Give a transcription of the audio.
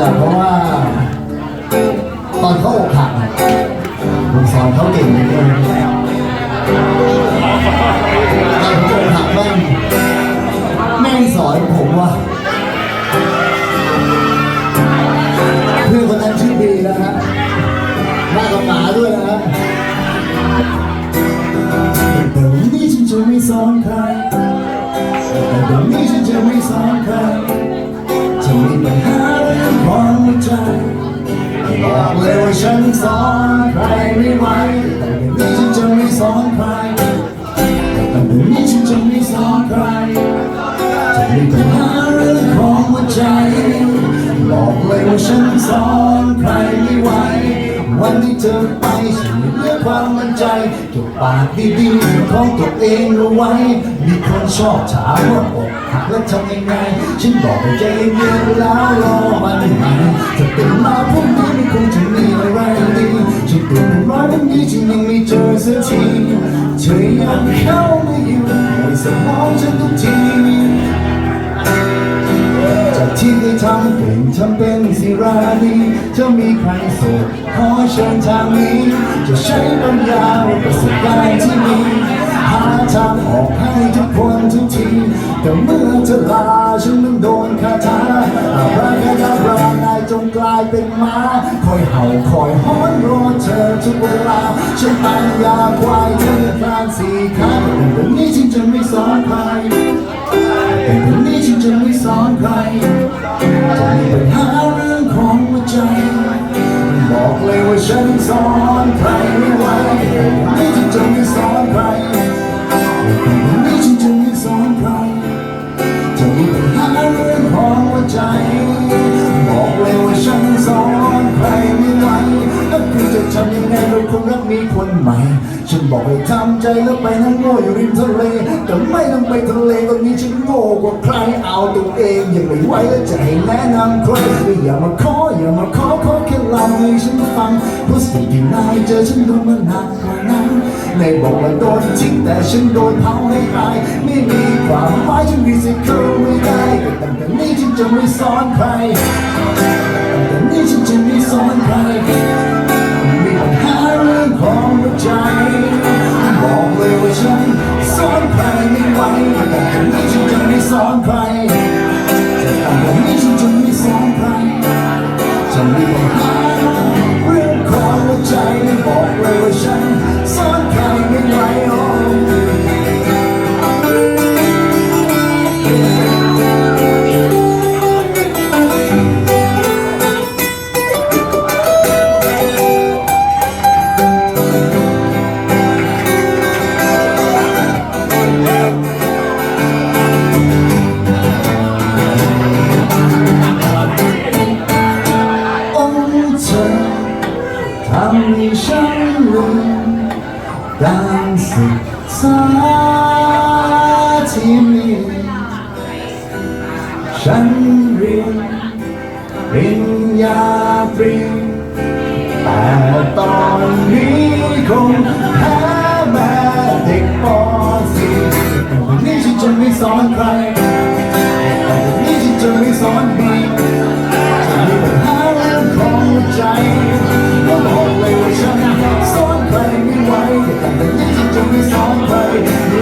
จากเพราะว่า ตอนเขาอกหักผมสอนเขาเก่งเหลือเกินตอนผมอกหักแม่งแม่งสอนผมว่าเพื่อนคนนั้นชื่อบีนะฮะหน้ากับหมาด้วยนะฮะแต่วันนี้ฉันจะไม่สอนใครแต่วันนี้ฉันจะไม่สอน เลยว่าฉันสอนใครไม่ไหวแต่วันนี้ฉันจะไม่สอนใครแต่วันนี้ฉันจะไม่สอนใครจะมีปัญหาเรื่องของหัวใจบอกเลยว่าฉันสอนใครไม่ไหว วันที่เธอไปฉันมีเรื่อความมั่นใจเก็บปากดีๆของตัวเองเอาไว้ มีคนชอบถามว่าอกหักแล้วทำยังไง ฉันบอกให้ใจเย็นแล้วรอมันใหม่ถ้าตื่นมาพรุ่งนี้คงจะมี จากที่ได้ทำเป็นทำเป็นสิราดีจะมีใครโสดขอเชิญทางนี้ จะใช้ปัญญาประสบการณ์ที่มีหาทางออกให้ทุกคนทุกทีแต่เมื่อเธอลาฉันมันโดนคาถาอาบรากาดาบรานายจงกลายเป็นม้า คอยเห่าคอยฮ้อนรอเธอทุกเวลาฉันปัญญาควายเธอพลานสี่ขาแต่วันนี้ฉันจะไม่สอนใครแต่วัน จะไม่สอนใครจะมีปัญหาเรื่องของหัวใจ บอกเลยว่าฉันสอนใครไม่ไหวแต่จะไม่สอนใครแต่จะไม่สอนใครจะมีปัญหาเรื่องของหัวใจ บอกเลยว่าฉันสอนใครไม่ไหวแล้วคุณจะทำยังไงเราคงรักมีคนใหม่ ฉันบอกให้ทำใจแล้วไปนั่งโง่อยู่ริมทะเลแต่ไม่ต้องไปทะเล ง่กว่าใครเอาตัวเองยังไม่ไหวแล้วจะให้แนะนำใครอย่ามาขออย่ามาขอขอแค่เล่าให้ฉันฟังเพราะสิ่งที่นายเจอฉันรู้มานานกว่านั้นในบอกว่าโดนทิ้งแต่ฉันโดนเผาให้ตายไม่มีความหมายฉันรีไซเคิลไม่ได้แต่ตั้งแต่นี้ฉันจะไม่สอนใครตั้งแต่นี้ฉันจะไม่สอนใคร จะ ฉันรู้การศึกษาที่มีฉันเรียนปริญญาตรีแต่ตอนนี้คงแพ้แม่เด็กป .4 แต่วันนี้ฉันจะไม่สอนใครวันนี้ฉันจะไม่สอนใครจะมีปัญหาแรื่งของใจ we song right